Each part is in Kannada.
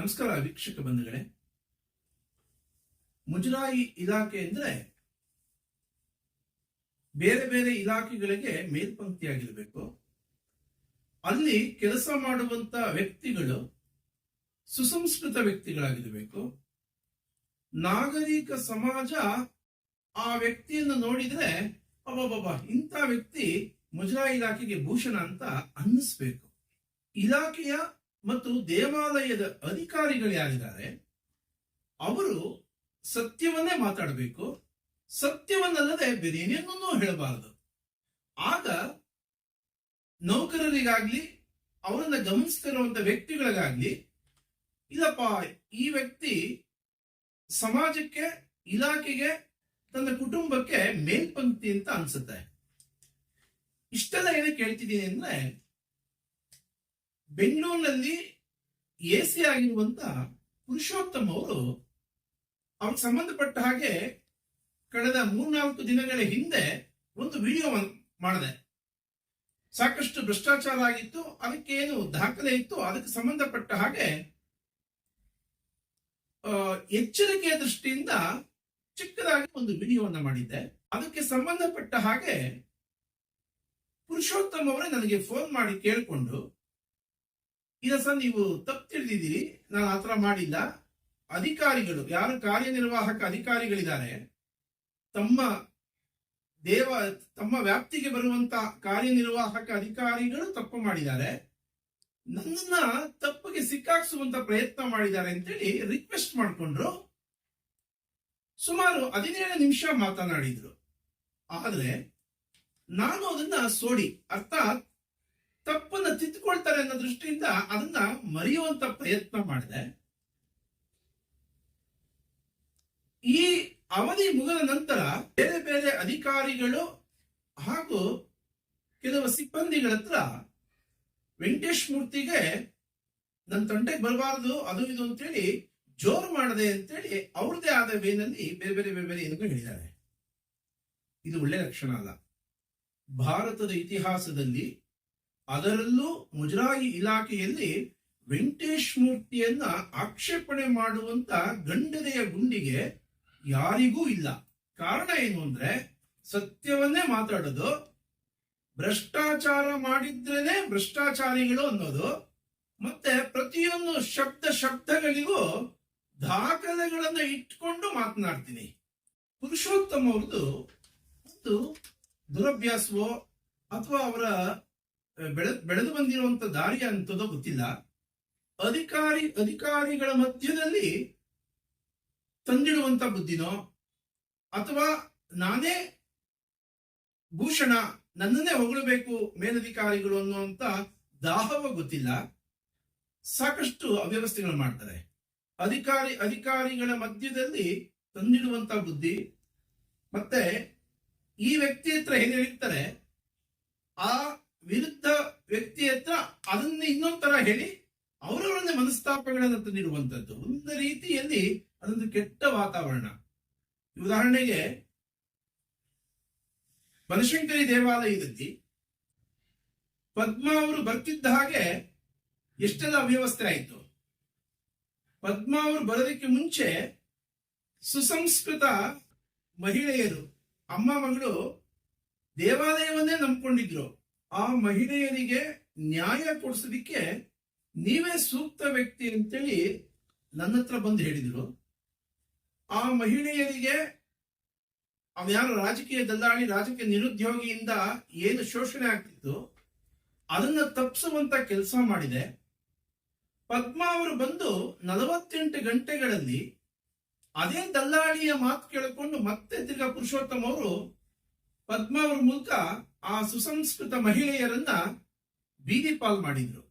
ನಮಸ್ಕಾರ ವೀಕ್ಷಕ ಬಂಧುಗಳೇ. ಮುಜರಾಯಿ ಇಲಾಖೆ ಅಂದ್ರೆ ಬೇರೆ ಬೇರೆ ಇಲಾಖೆಗಳಿಗೆ ಮೇಲ್ಪಂಕ್ತಿಯಾಗಿರಬೇಕು. ಅಲ್ಲಿ ಕೆಲಸ ಮಾಡುವಂತ ವ್ಯಕ್ತಿಗಳು ಸುಸಂಸ್ಕೃತ ವ್ಯಕ್ತಿಗಳಾಗಿರಬೇಕು. ನಾಗರಿಕ ಸಮಾಜ ಆ ವ್ಯಕ್ತಿಯನ್ನು ನೋಡಿದ್ರೆ ಅಬ್ಬಬ್ಬ ಇಂಥ ವ್ಯಕ್ತಿ ಮುಜರಾಯಿ ಇಲಾಖೆಗೆ ಭೂಷಣ ಅಂತ ಅನ್ನಿಸ್ಬೇಕು. ಇಲಾಖೆಯ ಮತ್ತು ದೇವಾಲಯದ ಅಧಿಕಾರಿಗಳು ಯಾರಿದ್ದಾರೆ? ಅವರು ಸತ್ಯವನ್ನೇ ಮಾತಾಡಬೇಕು, ಸತ್ಯವನ್ನಲ್ಲದೆ ಬೇರೇನೇನನ್ನೂ ಹೇಳಬಾರದು. ಆಗ ನೌಕರರಿಗಾಗ್ಲಿ, ಅವರನ್ನ ಗಮನಿಸ್ತಿರುವಂತ ವ್ಯಕ್ತಿಗಳಿಗಾಗ್ಲಿ, ಇಲ್ಲಪ್ಪ, ಈ ವ್ಯಕ್ತಿ ಸಮಾಜಕ್ಕೆ, ಇಲಾಖೆಗೆ, ತನ್ನ ಕುಟುಂಬಕ್ಕೆ ಮೇಲ್ಪಂಕ್ತಿ ಅಂತ ಅನ್ಸುತ್ತೆ. ಇಷ್ಟೆಲ್ಲ ಏನಕ್ಕೆ ಹೇಳ್ತಿದ್ದೀನಿ ಅಂದ್ರೆ ಬೆಂಗಳೂರಿನಲ್ಲಿ ಎ ಸಿ ಆಗಿರುವಂತ ಪುರುಷೋತ್ತಮ್ ಅವರು ಅವ್ರಿಗೆ ಸಂಬಂಧಪಟ್ಟ ಹಾಗೆ ಕಳೆದ ಮೂರ್ನಾಲ್ಕು ದಿನಗಳ ಹಿಂದೆ ಒಂದು ವಿಡಿಯೋ ಮಾಡಿದೆ. ಸಾಕಷ್ಟು ಭ್ರಷ್ಟಾಚಾರ ಆಗಿತ್ತು ಅದಕ್ಕೆ ಏನು ದಾಖಲೆ ಇತ್ತು, ಅದಕ್ಕೆ ಸಂಬಂಧಪಟ್ಟ ಹಾಗೆ ಎಚ್ಚರಿಕೆಯ ದೃಷ್ಟಿಯಿಂದ ಚಿಕ್ಕದಾಗಿ ಒಂದು ವಿಡಿಯೋವನ್ನ ಮಾಡಿದ್ದೆ. ಅದಕ್ಕೆ ಸಂಬಂಧಪಟ್ಟ ಹಾಗೆ ಪುರುಷೋತ್ತಮ್ ಅವರೇ ನನಗೆ ಫೋನ್ ಮಾಡಿ ಕೇಳಿಕೊಂಡು ಸರ್ ನೀವು ತಪ್ಪು ತಿಳಿದಿದ್ದೀರಿ, ನಾನು ಆತರ ಮಾಡಿಲ್ಲ. ಅಧಿಕಾರಿಗಳು, ಯಾರು ಕಾರ್ಯನಿರ್ವಾಹಕ ಅಧಿಕಾರಿಗಳಿದ್ದಾರೆ, ತಮ್ಮ ದೇವ, ತಮ್ಮ ವ್ಯಾಪ್ತಿಗೆ ಬರುವಂತ ಕಾರ್ಯನಿರ್ವಾಹಕ ಅಧಿಕಾರಿಗಳು ತಪ್ಪು ಮಾಡಿದ್ದಾರೆ. ನನ್ನ ತಪ್ಪಿಗೆ ಸಿಕ್ಕಾಕ್ಸುವಂತ ಪ್ರಯತ್ನ ಮಾಡಿದ್ದಾರೆ ಅಂತೇಳಿ ರಿಕ್ವೆಸ್ಟ್ ಮಾಡಿಕೊಂಡ್ರು. ಸುಮಾರು ಹದಿನೇಳು ನಿಮಿಷ ಮಾತನಾಡಿದ್ರು. ಆದರೆ ನಾನು ಅದನ್ನ ಸೋಡಿ, ಅರ್ಥಾತ್ ತಪ್ಪನ್ನ ತಿದ್ದುಕೊಳ್ತಾರೆ ಅನ್ನೋ ದೃಷ್ಟಿಯಿಂದ ಅದನ್ನ ಮರೆಯುವಂತ ಪ್ರಯತ್ನ ಮಾಡಿದೆ. ಈ ಅವಧಿ ಮುಗಿದ ನಂತರ ಬೇರೆ ಬೇರೆ ಅಧಿಕಾರಿಗಳು ಹಾಗೂ ಕೆಲವು ಸಿಬ್ಬಂದಿಗಳ ಹತ್ರ ವೆಂಕಟೇಶ್ ಮೂರ್ತಿಗೆ ನನ್ನ ತಂಟೆಗೆ ಬರಬಾರದು, ಅದು ಇದು ಅಂತೇಳಿ ಜೋರು ಮಾಡದೆ ಅಂತೇಳಿ ಅವ್ರದೇ ಆದ ವೇನಲ್ಲಿ ಬೇರೆ ಬೇರೆ ಬೇರೆ ಬೇರೆ ಏನಕ್ಕೂ ಹೇಳಿದ್ದಾರೆ. ಇದು ಒಳ್ಳೆ ಲಕ್ಷಣ ಅಲ್ಲ. ಭಾರತದ ಇತಿಹಾಸದಲ್ಲಿ ಅದರಲ್ಲೂ ಮುಜರಾಯಿ ಇಲಾಖೆಯಲ್ಲಿ ವೆಂಕಟೇಶ್ ಮೂರ್ತಿಯನ್ನ ಆಕ್ಷೇಪಣೆ ಮಾಡುವಂತ ಗಂಡನೆಯ ಗುಂಡಿಗೆ ಯಾರಿಗೂ ಇಲ್ಲ. ಕಾರಣ ಏನು ಅಂದ್ರೆ ಸತ್ಯವನ್ನೇ ಮಾತಾಡೋದು, ಭ್ರಷ್ಟಾಚಾರ ಮಾಡಿದ್ರೇನೆ ಭ್ರಷ್ಟಾಚಾರಿಗಳು ಅನ್ನೋದು, ಮತ್ತೆ ಪ್ರತಿಯೊಂದು ಶಬ್ದ ಶಬ್ದಗಳಿಗೂ ದಾಖಲೆಗಳನ್ನ ಇಟ್ಕೊಂಡು ಮಾತನಾಡ್ತೀನಿ. ಪುರುಷೋತ್ತಮ ಅವ್ರದ್ದು ಒಂದು ದುರಭ್ಯಾಸವೋ ಅಥವಾ ಅವರ ಬೆಳೆ ಬೆಳೆದು ಬಂದಿರುವಂತ ದಾರಿ ಅಂತದೋ ಗೊತ್ತಿಲ್ಲ. ಅಧಿಕಾರಿ, ಅಧಿಕಾರಿಗಳ ಮಧ್ಯದಲ್ಲಿ ತಂದಿಡುವಂತ ಬುದ್ಧಿನೋ ಅಥವಾ ನಾನೇ ಭೂಷಣ ನನ್ನನ್ನೇ ಹೊಗಳಬೇಕು ಮೇಲಧಿಕಾರಿಗಳು ಅನ್ನುವಂತ ದಾಹವ ಗೊತ್ತಿಲ್ಲ. ಸಾಕಷ್ಟು ಅವ್ಯವಸ್ಥೆಗಳು ಮಾಡ್ತಾರೆ. ಅಧಿಕಾರಿ, ಅಧಿಕಾರಿಗಳ ಮಧ್ಯದಲ್ಲಿ ತಂದಿಡುವಂತ ಬುದ್ಧಿ. ಮತ್ತೆ ಈ ವ್ಯಕ್ತಿ ಹತ್ರ ಏನ್ ಹೇಳ್ತಾರೆ ಆ ವಿರುದ್ಧ ವ್ಯಕ್ತಿ ಹತ್ರ ಅದನ್ನ ಇನ್ನೊಂದ್ ತರ ಹೇಳಿ ಅವರವರನ್ನೇ ಮನಸ್ತಾಪಗಳನ್ನು ತಂದಿರುವಂತದ್ದು. ಒಂದು ರೀತಿಯಲ್ಲಿ ಅದೊಂದು ಕೆಟ್ಟ ವಾತಾವರಣ. ಉದಾಹರಣೆಗೆ ಬನಶಂಕರಿ ದೇವಾಲಯದಲ್ಲಿ ಪದ್ಮ ಅವರು ಬರ್ತಿದ್ದ ಹಾಗೆ ಎಷ್ಟೆಲ್ಲ ಅವ್ಯವಸ್ಥೆ ಆಯಿತು. ಪದ್ಮ ಅವರು ಬರೋದಕ್ಕೆ ಮುಂಚೆ ಸುಸಂಸ್ಕೃತ ಮಹಿಳೆಯರು, ಅಮ್ಮ ಮಗಳು ದೇವಾಲಯವನ್ನೇ ನಂಬ್ಕೊಂಡಿದ್ರು. ಆ ಮಹಿಳೆಯರಿಗೆ ನ್ಯಾಯ ಕೊಡಿಸೋದಿಕ್ಕೆ ನೀವೇ ಸೂಕ್ತ ವ್ಯಕ್ತಿ ಅಂತೇಳಿ ನನ್ನ ಹತ್ರ ಬಂದು ಹೇಳಿದ್ರು. ಆ ಮಹಿಳೆಯರಿಗೆ ಅವ್ಯಾರು ರಾಜಕೀಯ ದಲ್ಲಾಳಿ, ರಾಜಕೀಯ ನಿರುದ್ಯೋಗಿಯಿಂದ ಏನು ಶೋಷಣೆ ಆಗ್ತಿತ್ತು, ಅದನ್ನ ತಪ್ಪಿಸುವಂತ ಕೆಲಸ ಮಾಡಿದೆ. ಪದ್ಮಾ ಅವರು ಬಂದು ನಲವತ್ತೆಂಟು ಗಂಟೆಗಳಲ್ಲಿ ಅದೇ ದಲ್ಲಾಳಿಯ ಮಾತು ಕೇಳಿಕೊಂಡು ಮತ್ತೆ ತಿರ್ಗಾ ಪುರುಷೋತ್ತಮ ಅವರು ಪದ್ಮಾ ಅವ್ರ ಮೂಲಕ ಆ ಸುಸಂಸ್ಕೃತ ಮಹಿಳೆಯರನ್ನ ಬೀದಿ ಪಾಲ್ ಮಾಡಿದ್ರು.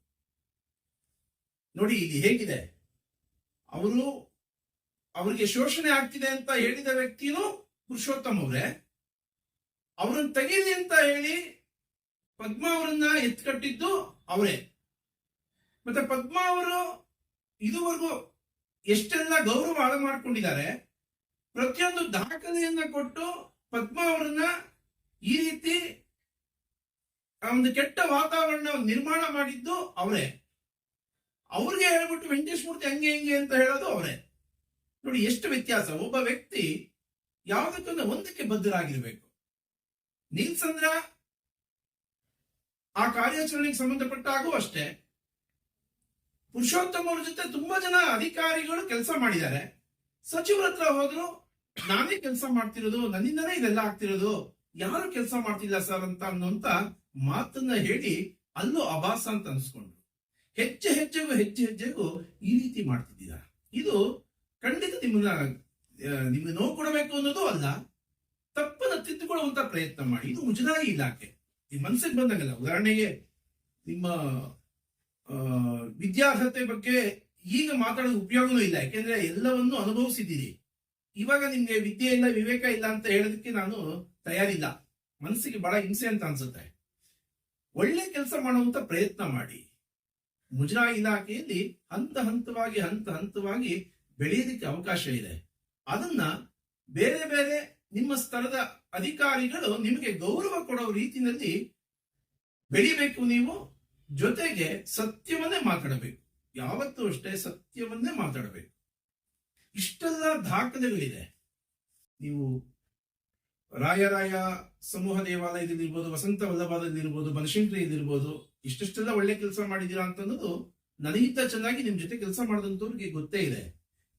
ನೋಡಿ, ಇಲ್ಲಿ ಹೇಗಿದೆ? ಅವರು ಅವರಿಗೆ ಶೋಷಣೆ ಆಗ್ತಿದೆ ಅಂತ ಹೇಳಿದ ವ್ಯಕ್ತಿನೂ ಪುರುಷೋತ್ತಮ್ ಅವರೇ. ಅವರನ್ನ ತೆಗೀಲಿ ಅಂತ ಹೇಳಿ ಪದ್ಮ ಅವರನ್ನ ಎತ್ಕಟ್ಟಿದ್ದು ಅವರೇ. ಮತ್ತೆ ಪದ್ಮ ಅವರು ಇದುವರೆಗೂ ಎಷ್ಟೆಲ್ಲ ಗೌರವ ಹಾಳು ಮಾಡ್ಕೊಂಡಿದ್ದಾರೆ ಪ್ರತಿಯೊಂದು ದಾಖಲೆಯನ್ನ ಕೊಟ್ಟು ಪದ್ಮ ಅವರನ್ನ ಈ ರೀತಿ ಒಂದು ಕೆಟ್ಟ ವಾತಾವರಣ ನಿರ್ಮಾಣ ಮಾಡಿದ್ದು ಅವರೇ. ಅವ್ರಿಗೆ ಹೇಳ್ಬಿಟ್ಟು ವೆಂಕಟೇಶ್ ಮೂರ್ತಿ ಹಂಗೆ ಹಿಂಗೆ ಅಂತ ಹೇಳೋದು ಅವರೇ. ನೋಡಿ, ಎಷ್ಟು ವ್ಯತ್ಯಾಸ. ಒಬ್ಬ ವ್ಯಕ್ತಿ ಯಾವುದಕ್ಕೊಂದು ಒಂದಕ್ಕೆ ಬದ್ಧರಾಗಿರ್ಬೇಕು. ನೀಲ್ಸಂದ್ರ ಆ ಕಾರ್ಯಾಚರಣೆಗೆ ಸಂಬಂಧಪಟ್ಟಾಗೂ ಅಷ್ಟೇ. ಪುರುಷೋತ್ತಮ ಅವ್ರ ಜೊತೆ ತುಂಬಾ ಜನ ಅಧಿಕಾರಿಗಳು ಕೆಲಸ ಮಾಡಿದ್ದಾರೆ. ಸಚಿವರ ಹತ್ರ ಹೋದ್ರು, ನಾನೇ ಕೆಲಸ ಮಾಡ್ತಿರೋದು ನನ್ನಿಂದನೇ ಇದೆಲ್ಲ ಆಗ್ತಿರೋದು, ಯಾರು ಕೆಲಸ ಮಾಡ್ತಿಲ್ಲ ಸರ್ ಅಂತ ಅನ್ನೋಂತ ಮಾತನ್ನ ಹೇಳಿ ಅಲ್ಲೂ ಅಭಾಸ ಅಂತ ಅನ್ಸ್ಕೊಂಡ್ರು. ಹೆಚ್ಚು ಹೆಜ್ಜೆಗೂ ಹೆಜ್ಜೆ ಹೆಜ್ಜೆಗೂ ಈ ರೀತಿ ಮಾಡ್ತಿದ್ದೀರಾ? ಇದು ಖಂಡಿತ ನಿಮ್ಮನ್ನ ನಿಮ್ಗೆ ನೋವು ಕೊಡಬೇಕು ಅನ್ನೋದು ಅಲ್ಲ, ತಪ್ಪನ್ನು ತಿದ್ದುಕೊಳ್ಳುವಂತ ಪ್ರಯತ್ನ ಮಾಡಿ. ಇದು ಮುಜರಾಯಿ ಇಲಾಖೆ. ಈ ಮನಸ್ಸಿಗೆ ಬಂದಂಗಲ್ಲ ಉದಾಹರಣೆಗೆ ನಿಮ್ಮ ವಿದ್ಯಾರ್ಹತೆ ಬಗ್ಗೆ ಈಗ ಮಾತಾಡೋದು ಉಪಯೋಗನೂ ಇಲ್ಲ. ಯಾಕೆಂದ್ರೆ ಎಲ್ಲವನ್ನು ಅನುಭವಿಸಿದ್ದೀರಿ. ಇವಾಗ ನಿಮ್ಗೆ ವಿದ್ಯೆ ಇಲ್ಲ, ವಿವೇಕ ಇಲ್ಲ ಅಂತ ಹೇಳೋದಕ್ಕೆ ನಾನು ತಯಾರಿಲ್ಲ. ಮನಸ್ಸಿಗೆ ಬಹಳ ಹಿಂಸೆ ಅಂತ ಅನ್ಸುತ್ತೆ. ಒಳ್ಳೆ ಕೆಲಸ ಮಾಡುವಂತ ಪ್ರಯತ್ನ ಮಾಡಿ. ಮುಜರಾ ಇಲಾಖೆಯಲ್ಲಿ ಹಂತ ಹಂತವಾಗಿ ಹಂತ ಹಂತವಾಗಿ ಬೆಳೆಯೋದಕ್ಕೆ ಅವಕಾಶ ಇದೆ. ಅದನ್ನ ಬೇರೆ ಬೇರೆ ನಿಮ್ಮ ಸ್ಥಳದ ಅಧಿಕಾರಿಗಳು ನಿಮಗೆ ಗೌರವ ಕೊಡೋ ರೀತಿಯಲ್ಲಿ ಬೆಳಿಬೇಕು ನೀವು. ಜೊತೆಗೆ ಸತ್ಯವನ್ನೇ ಮಾತಾಡಬೇಕು. ಯಾವತ್ತೂ ಅಷ್ಟೇ ಸತ್ಯವನ್ನೇ ಮಾತಾಡಬೇಕು. ಇಷ್ಟೆಲ್ಲ ದಾಖಲೆಗಳಿದೆ. ನೀವು ರಾಯರಾಯ ಸಮೂಹ ದೇವಾಲಯದಲ್ಲಿ ದೇವಾಲಯದಲ್ಲಿರ್ಬೋದು ವಸಂತ ವಲ್ಲಭದಲ್ಲಿರ್ಬೋದು ಬನಶಂಕರಿಯಲ್ಲಿರ್ಬೋದು ಇಷ್ಟಿಷ್ಟೆಲ್ಲ ಒಳ್ಳೆ ಕೆಲಸ ಮಾಡಿದೀರಾ ಅಂತ ಅನ್ನೋದು ನನಗಿಂತ ಚೆನ್ನಾಗಿ ನಿಮ್ ಜೊತೆ ಕೆಲಸ ಮಾಡಿದಂಥವ್ರಿಗೆ ಗೊತ್ತೇ ಇದೆ.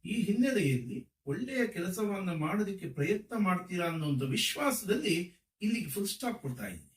ಈ ಹಿನ್ನೆಲೆಯಲ್ಲಿ ಒಳ್ಳೆಯ ಕೆಲಸವನ್ನ ಮಾಡೋದಕ್ಕೆ ಪ್ರಯತ್ನ ಮಾಡ್ತೀರಾ ಅನ್ನೋ ಒಂದು ವಿಶ್ವಾಸದಲ್ಲಿ ಇಲ್ಲಿಗೆ ಫುಲ್ ಸ್ಟಾಪ್ ಕೊಡ್ತಾ ಇದ್ದೀನಿ.